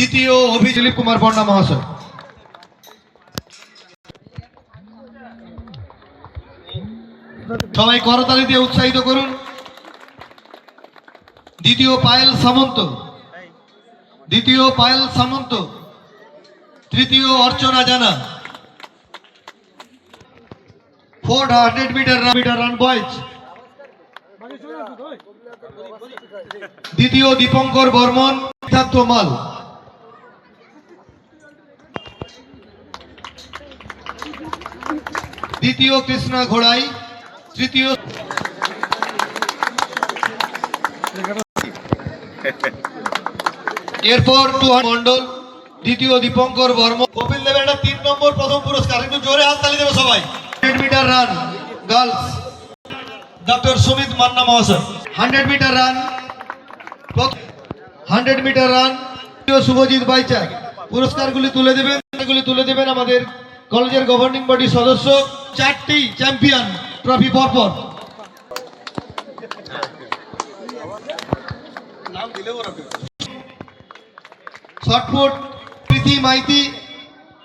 দ্বিতীয় অভি কুমার পণ্ডা মহাশয়। সবাই করতালি দিয়ে উৎসাহিত করুন। দ্বিতীয় পায়েল সামন্ত। দ্বিতীয় পায়েল সামন্ত। তৃতীয় Archana Jana. Four hundred metre metre run boys দ্বিতীয় দীপঙ্কর বর্মন, সিদ্ধার্থ মাল। দ্বিতীয় কৃষ্ণা ঘোড়াই, তৃতীয় এরপর টু মন্ডল দ্বিতীয় দীপঙ্কর বর্মন। কপিল দেবের একটা তিন নম্বর প্রথম পুরস্কার, একটু জোরে হাত তালি দেবে সবাই। Hundred metre run, girls. Doctor Sumit Manna মহাশয়। Hundred metre run hundred metre run Subhajit Baicha পুরস্কারগুলি তুলে দেবেন তুলে দেবেন আমাদের কলেজের গভর্নিং বডির সদস্য চারটি চ্যাম্পিয়ন ট্রফি পরপর। শর্টফুট প্রীতি মাইতি,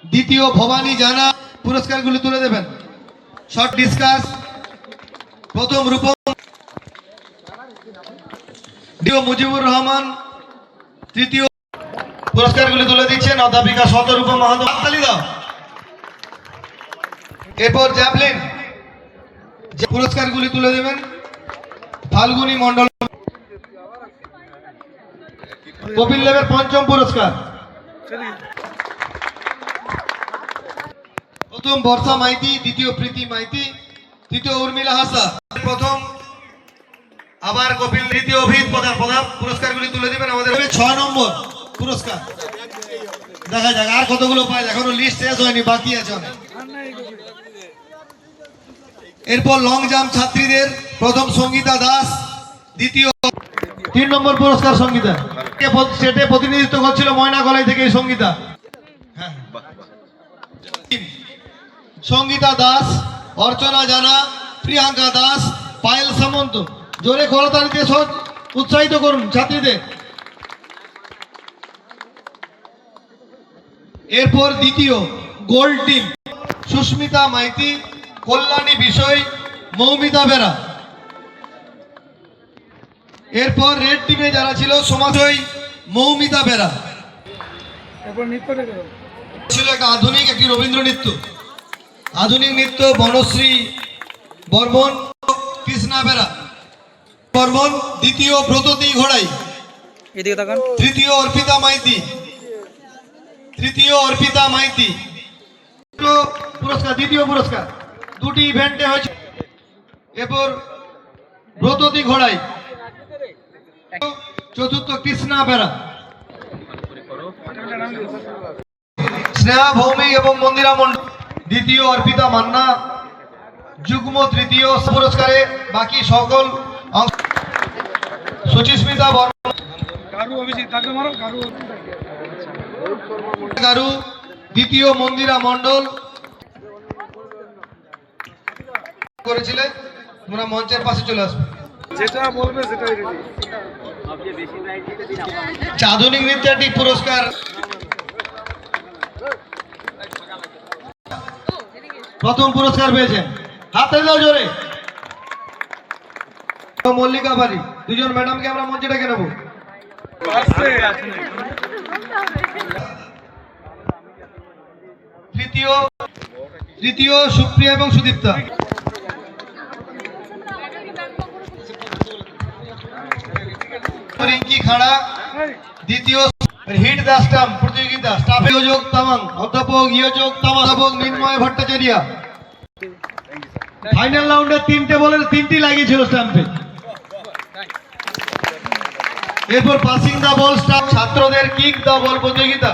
দ্বিতীয় ভবানী জানা, পুরস্কারগুলি তুলে দেবেন। শর্ট ডিসকাস, প্রথম রূপম দ্বিতীয় মুজিবুর রহমান, তৃতীয় পুরস্কারগুলি তুলে দিচ্ছেন অধ্যাপিকা শতরূপ মাহাতো। দাও। এরপর জ্যাভলিন, যে পুরস্কারগুলি তুলে দেবেন, ফাল্গুনি মন্ডল কপিল দেবের পঞ্চম পুরস্কার। প্রথম বর্ষা মাইতি, দ্বিতীয় প্রীতি মাইতি, তৃতীয় উর্মিলা হাসা। প্রথম, আবার কপিল দ্বিতীয় অভিত প্রধান প্রধান পুরস্কারগুলি তুলে দিবেন আমাদের ছয় নম্বর পুরস্কার। দেখা যাক, আর কতগুলো পায়, এখনও লিস্ট শেষ হয়নি, বাকি আছে অনেক। এরপর লং জাম্প ছাত্রীদের প্রথম সঙ্গীতা দাস দ্বিতীয় তিন নম্বর পুরস্কার সঙ্গীতা। কে প- সেটে প্রতিনিধিত্ব করছিল ময়না কলাই থেকে এই সঙ্গীতা। হ্যাঁ। সঙ্গীতা দাস অর্চনা জানা প্রিয়াঙ্কা দাস পায়েল সামন্ত। জোরে করতালিতে উৎসাহিত করুন ছাত্রীদের। এরপর দ্বিতীয় গোল্ড টিম সুস্মিতা মাইতি কল্যাণী বিষয় মৌমিতা বেরা। এরপর রেড টিমে যারা ছিল সমাজই মৌমিতা বেরা। ছিল একটা আধুনিক একটি রবীন্দ্র নৃত্য। আধুনিক নৃত্য বনশ্রী বর্মন কৃষ্ণা বেরা। বর্মন দ্বিতীয় ব্রততী ঘোড়াই। তৃতীয় অর্পিতা মাইতি। তৃতীয় অর্পিতা মাইতি। পুরস্কার দ্বিতীয় পুরস্কার। দুটি ইভেন্টে হয়েছে। এরপর ব্রততী ঘোড়াই। চতুর্থ কৃষ্ণা বেড়া। স্নেহা ভৌমিক এবং মন্দিরা মন্ডল। দ্বিতীয় অর্পিতা মান্না। যুগ্ম তৃতীয় পুরস্কারে বাকি সকল সুচিস্মিতা বর্মা গারু দ্বিতীয় মন্দিরা মণ্ডল করেছিলেন তোমরা মঞ্চের পাশে চলে আসবে। যেটা বলবে সেটাই আধুনিক নৃত্যটি পুরস্কার। প্রথম পুরস্কার পেয়েছেন। হাতে দাও জোরে মল্লিকা বাড়ি দুজন ম্যাডামকে আমরা মঞ্চে ডেকে নেব। তৃতীয় তৃতীয় সুপ্রিয়া এবং সুদীপ্তা। রিঙ্কি খাড়া দ্বিতীয় হিট দ্য প্রতিযোগিতা স্টাফ ইয়োযোগ তামাং অধ্যাপক ইয়োযোগ তামাং অধ্যাপক মিন্ময় ভট্টাচার্য ফাইনাল রাউন্ডে তিনটে বলের তিনটি লাগিয়েছিল স্টাম্পে এরপর পাসিং দা বল স্টাফ ছাত্রদের কিক দা বল প্রতিযোগিতা।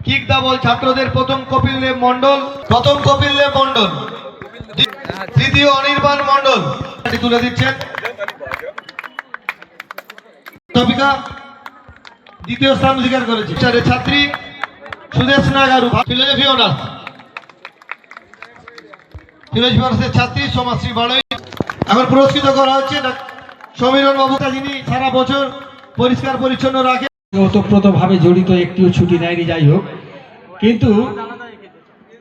কিক দা বল ছাত্রদের প্রথম কপিল দেব মন্ডল প্রথম কপিল দেব মন্ডল দ্বিতীয় অনির্বাণ মন্ডল তুলে দিচ্ছেন। অধ্যাপিকা দ্বিতীয় স্থান অধিকার করেছে। ছাত্রী Sudesh Nagaru philosophy honours philosophy অনার্সের ছাত্রী সমাশ্রী বাড়ই। এখন পুরস্কৃত করা হচ্ছে সমীরণ বাবুটা যিনি সারা বছর পরিষ্কার পরিচ্ছন্ন রাখে। ওতপ্রোতভাবে জড়িত একটিও ছুটি নেয়নি, যাই হোক। কিন্তু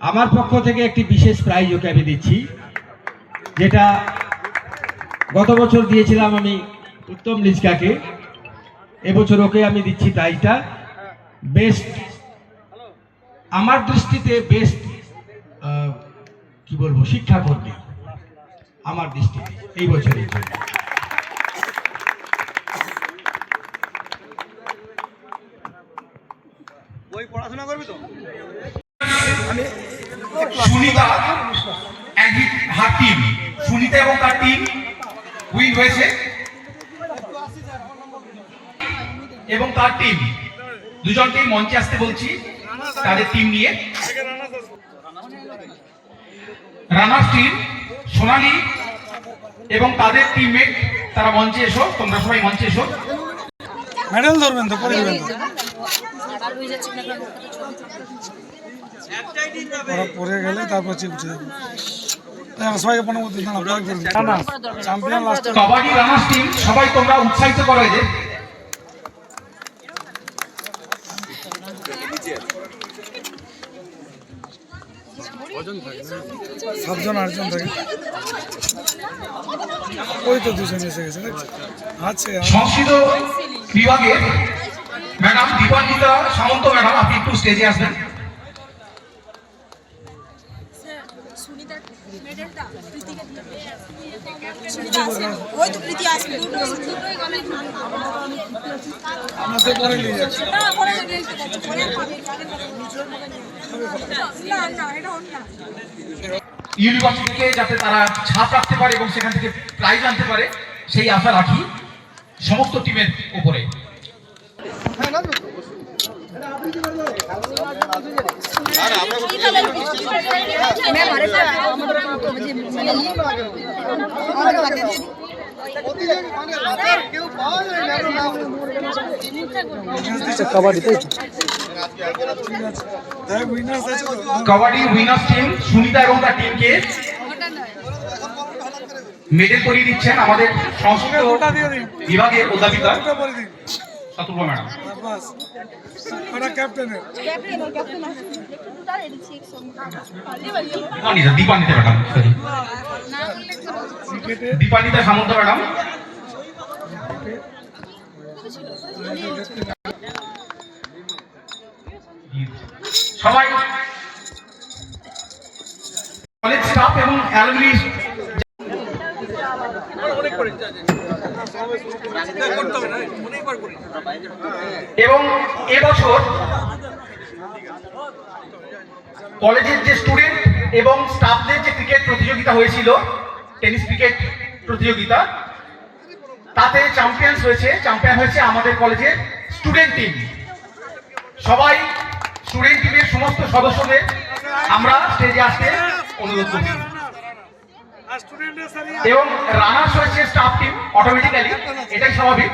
আমার পক্ষ থেকে একটি বিশেষ প্রাইজ ওকে আমি দিচ্ছি, যেটা গত বছর দিয়েছিলাম আমি উত্তম লিজকাকে। এবছর ওকে আমি দিচ্ছি প্রাইজটা বেস্ট আমার দৃষ্টিতে বেস্ট কি বলব শিক্ষাকর্মী আমার দৃষ্টিতে এই বছরের জন্য Sunita and her team Sunita এবং তার টিম উইন হয়েছে। এবং তার টিম দুজন টিম মঞ্চে আসতে বলছি তাদের টিম নিয়ে। রানার্স টিম সোনালি এবং তাদের টিমমেট তারা মঞ্চে এসো তোমরা সবাই মঞ্চে এসো। মেডেল ধরবেন তো পরে দেবেন ওরা পরে গেলে তারপর চেয়ে উঠে যাবে। হ্যাঁ, সবাইকে পনেরো দিন champion last kabaddi runners team সবাই তোমরা উৎসাহিত করো এদের। সাতজন আটজন থাকে। ওই তো দুজন এসে গেছে আচ্ছা আছে সংস্কৃত বিভাগের ম্যাডাম দীপান্বিতা সামন্ত ম্যাডাম আপনি একটু স্টেজে আসবেন। ওই তো প্রীতি আসবে দুটো দুটোই গলে আপনাদের পরে নিয়ে যাচ্ছে না পরে গেলে পরে পাবে না না এটা অন্য না ইউনিভার্সিটি থেকে যাতে তারা ছাপ রাখতে পারে এবং সেখান থেকে প্রাইজ আনতে পারে, সেই আশা রাখি সমস্ত টিমের উপরে। मैं কাবাডি তাই কাবাডি উইনার্স টিম সুনিতা এবং তার টিমকে মেডেল করিয়ে দিচ্ছেন আমাদের সংস্কৃত বিভাগের অধ্যাপিকা শতুর্বা ম্যাডাম ক্যাপ্টেনের ম্যাডাম সরি সামন্ত ম্যাডাম সবাই কলেজ স্টাফ এবং অ্যালুমিনি এবং এবছর কলেজের যে স্টুডেন্ট এবং স্টাফদের যে ক্রিকেট প্রতিযোগিতা হয়েছিল টেনিস ক্রিকেট প্রতিযোগিতা তাতে চ্যাম্পিয়ন্স হয়েছে চ্যাম্পিয়ন হয়েছে আমাদের কলেজের স্টুডেন্ট টিম সবাই স্টুডেন্ট টিমের সমস্ত সদস্যদের আমরা স্টেজে আসতে অনুরোধ করছি। এবং রানার্স হয়েছে স্টাফ টিম অটোমেটিক্যালি এটাই স্বাভাবিক।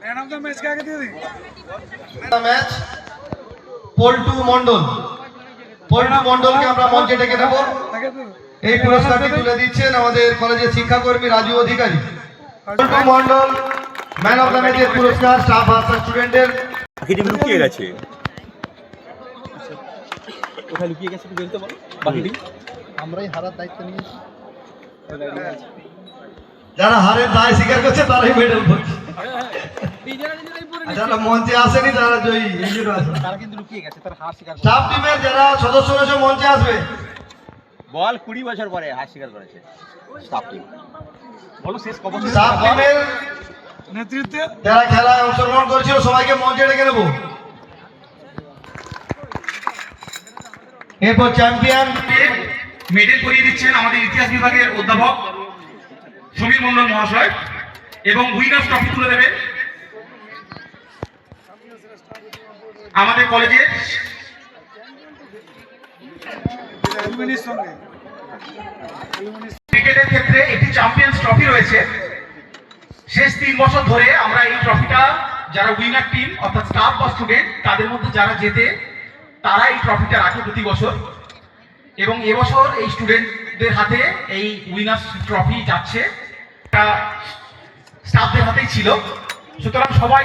ম্যান অফ দ্য ম্যাচ কে দিয়ে দিন। ম্যাচ পল্টু মন্ডল পল্টু মন্ডলকে আমরা মঞ্চে ডেকে দেবো। এই পুরস্কারটি তুলে দিচ্ছেন আমাদের কলেজের শিক্ষাকর্মী Raju Adhikari. Paltu Mondal man of the ম্যাচের পুরস্কার স্টাফ ভার্সাস স্টুডেন্টের বাকি টিম লুকিয়ে গেছে। কোথায় লুকিয়ে গেছে একটু বলতে পারো? বাকি টিম যারা হারের দায় স্বীকার করছে তারাই মেডেল পাচ্ছে যারা মঞ্চে আসেনি তারা জয়ী এই জন্য আসে তারা কিন্তু লুকিয়ে গেছে তার হার স্বীকার স্টাফ টিমের যারা সদস্য রয়েছে মঞ্চে আসবে। বল কুড়ি বছর পরে হার স্বীকার করেছে স্টাফ টিম। বলো শেষ কবর স্টাফ টিমের নেতৃত্বে? যারা খেলায় অংশগ্রহণ করেছিল সবাইকে মঞ্চে ডেকে নেব। এরপর চ্যাম্পিয়ন মেডেল করিয়ে দিচ্ছেন আমাদের ইতিহাস বিভাগের অধ্যাপক সমীর মন্ডল মহাশয় এবং উইনার্স ট্রফি তুলে দেবেন আমাদের কলেজের ক্রিকেটের ক্ষেত্রে একটি চ্যাম্পিয়ন্স ট্রফি রয়েছে। শেষ তিন বছর ধরে আমরা এই ট্রফিটা যারা উইনার টিম অর্থাৎ স্টাফ বা স্টুডেন্ট তাদের মধ্যে যারা জেতে, তারা এই ট্রফিটা রাখে প্রতি বছর। এবং এবছর এই স্টুডেন্টদের হাতে এই উইনার্স ট্রফি যাচ্ছে। এটা স্টাফদের হাতেই ছিল। সুতরাং সবাই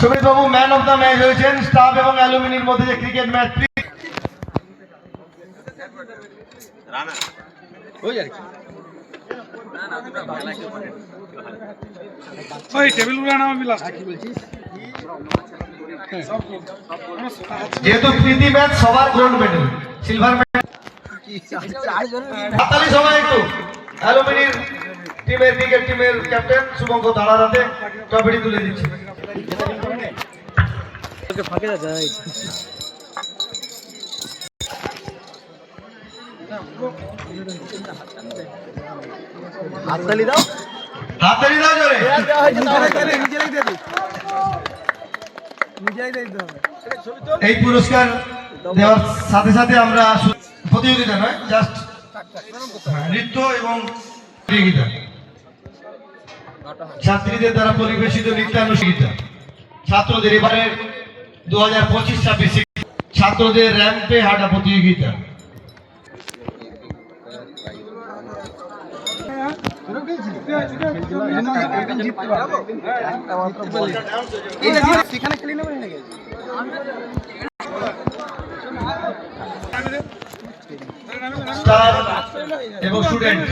Sumit babu man of the match হয়েছেন স্টাফ এবং অ্যালুমিনির মধ্যে যে ক্রিকেট ম্যাচ যেহেতু প্রীতি ম্যাচ সবার গোল্ড মেডেল সিলভার মেডেল একটু। অ্যালুমিনির টিমের ক্রিকেট টিমের ক্যাপ্টেন শুভঙ্কর দাঁড়ার হাতে ট্রফিটি তুলে দিচ্ছে। হাততালি দাও। হাততালি দাও জোরে। এই পুরস্কার দেওয়ার সাথে সাথে আমরা প্রতিযোগিতা নয় জাস্ট নৃত্য এবং প্রতিযোগিতা। ছাত্রীদের দ্বারা পরিবেশিত নৃত্যানুষ্ঠানিতা। ছাত্রদের এবারে দু হাজার পঁচিশ, ছাব্বিশ ছাত্রদের র্যাম্পে হাঁটা প্রতিযোগিতা। এবং স্টুডেন্ট।